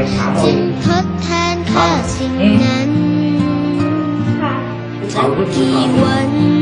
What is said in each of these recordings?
ไม่ถามสิ่งทดแทนค่าสิ่งนั้นกี่วัน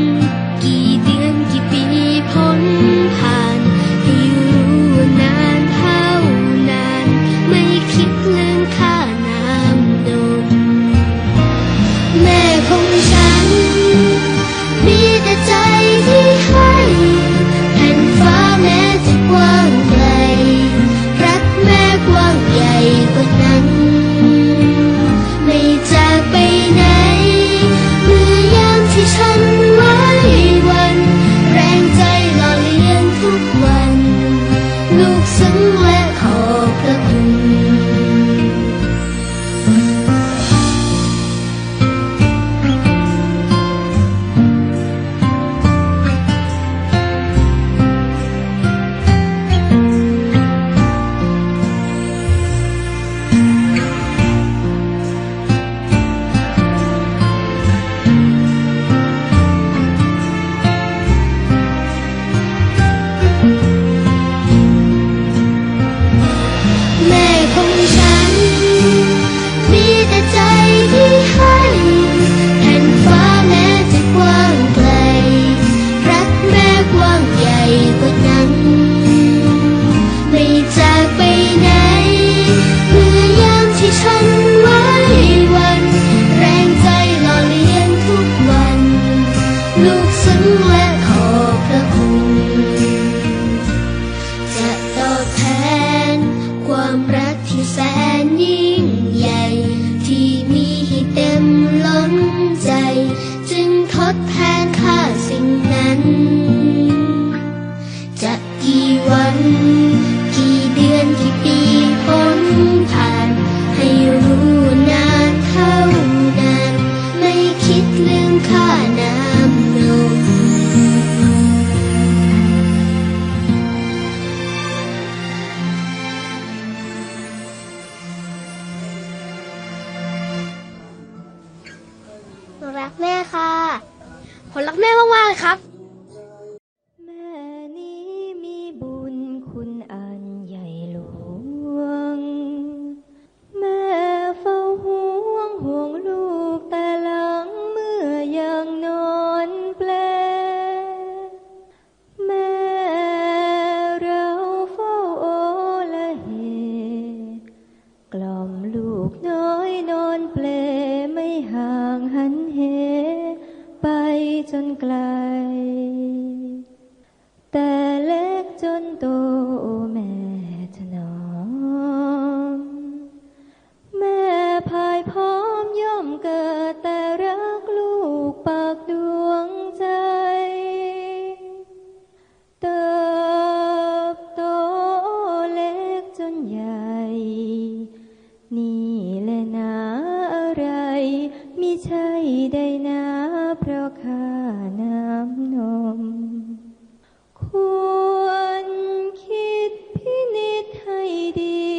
ดี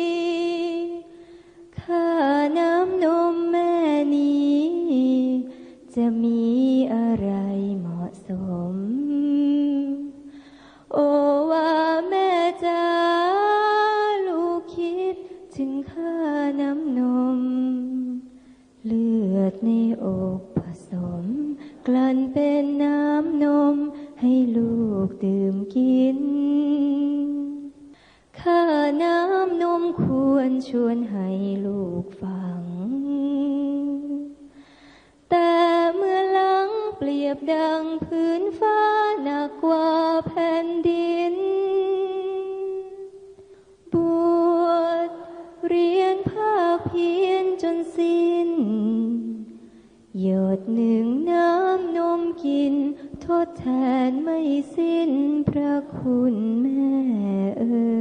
ข้าน้ำนมแม่นี้ จะมีอะไรเหมาะสม โอว่าแม่จ้าลูกคิดถึงข้าน้ำนม เลือดในอกผสม กลั่นเป็นน้ำนมให้ลูกดื่มกิน ข้าน้ำ วนชวนให้ลูกฟัง แต่เมื่อหลังเปรียบดังพื้นฟ้าหนักกว่าแผ่นดิน บวชเรียนภาคเพียนจนสิ้น หยดหนึ่งน้ำนมกิน ทดแทนไม่สิ้นพระคุณแม่เอ่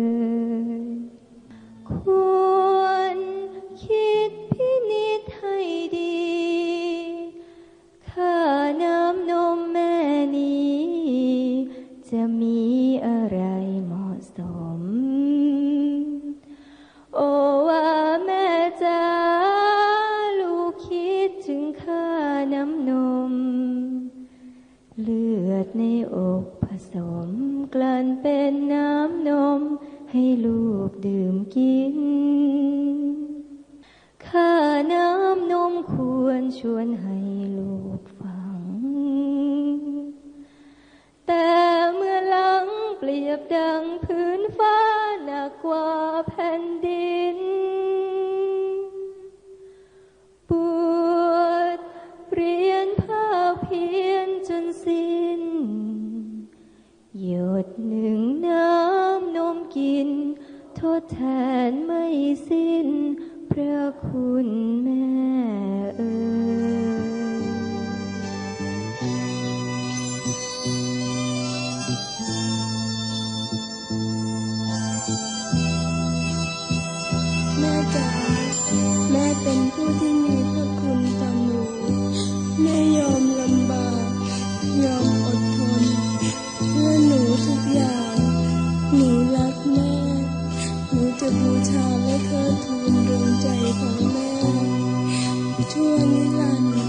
ให้ลูกดื่มกิน ข้าน้ำนมควรชวนให้ลูกฟัง แต่เมื่อหลังเปรียบดังพื้นฟ้าหนักกว่าแผ่นดิน ปวดเรียนภาคเพียนจนสิ้น หยดหนึ่ง น ทดแทนไม่สิ้น พระคุณแม่เอ๋ย เธอทูลดวงใจของแม่ทั่วนิรันดร์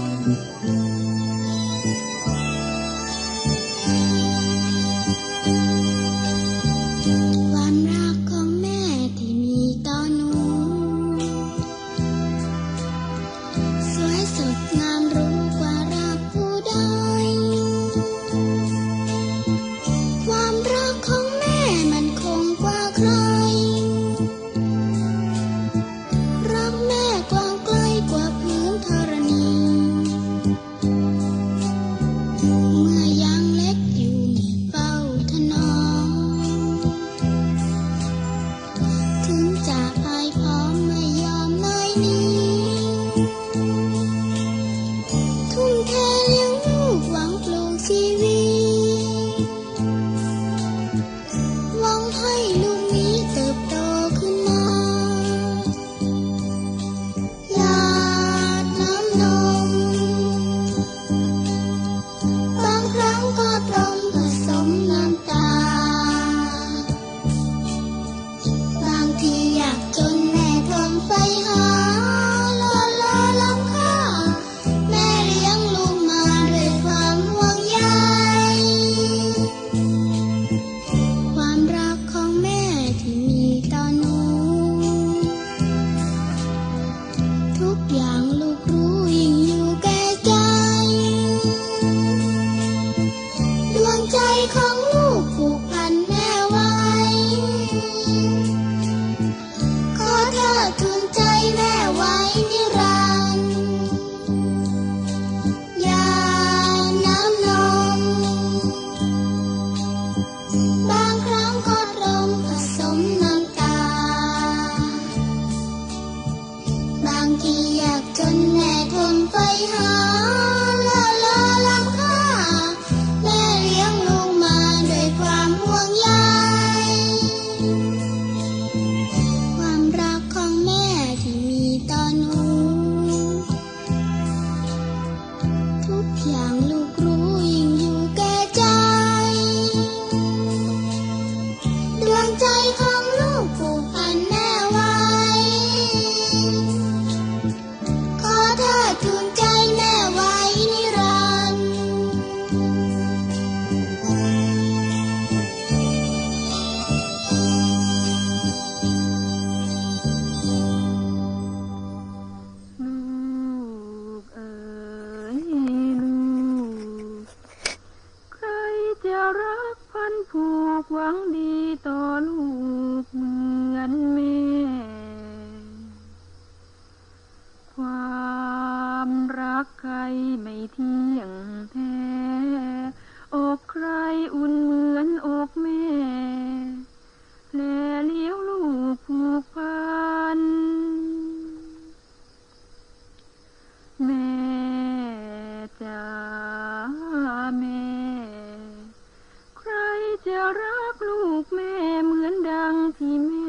你妹！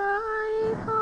die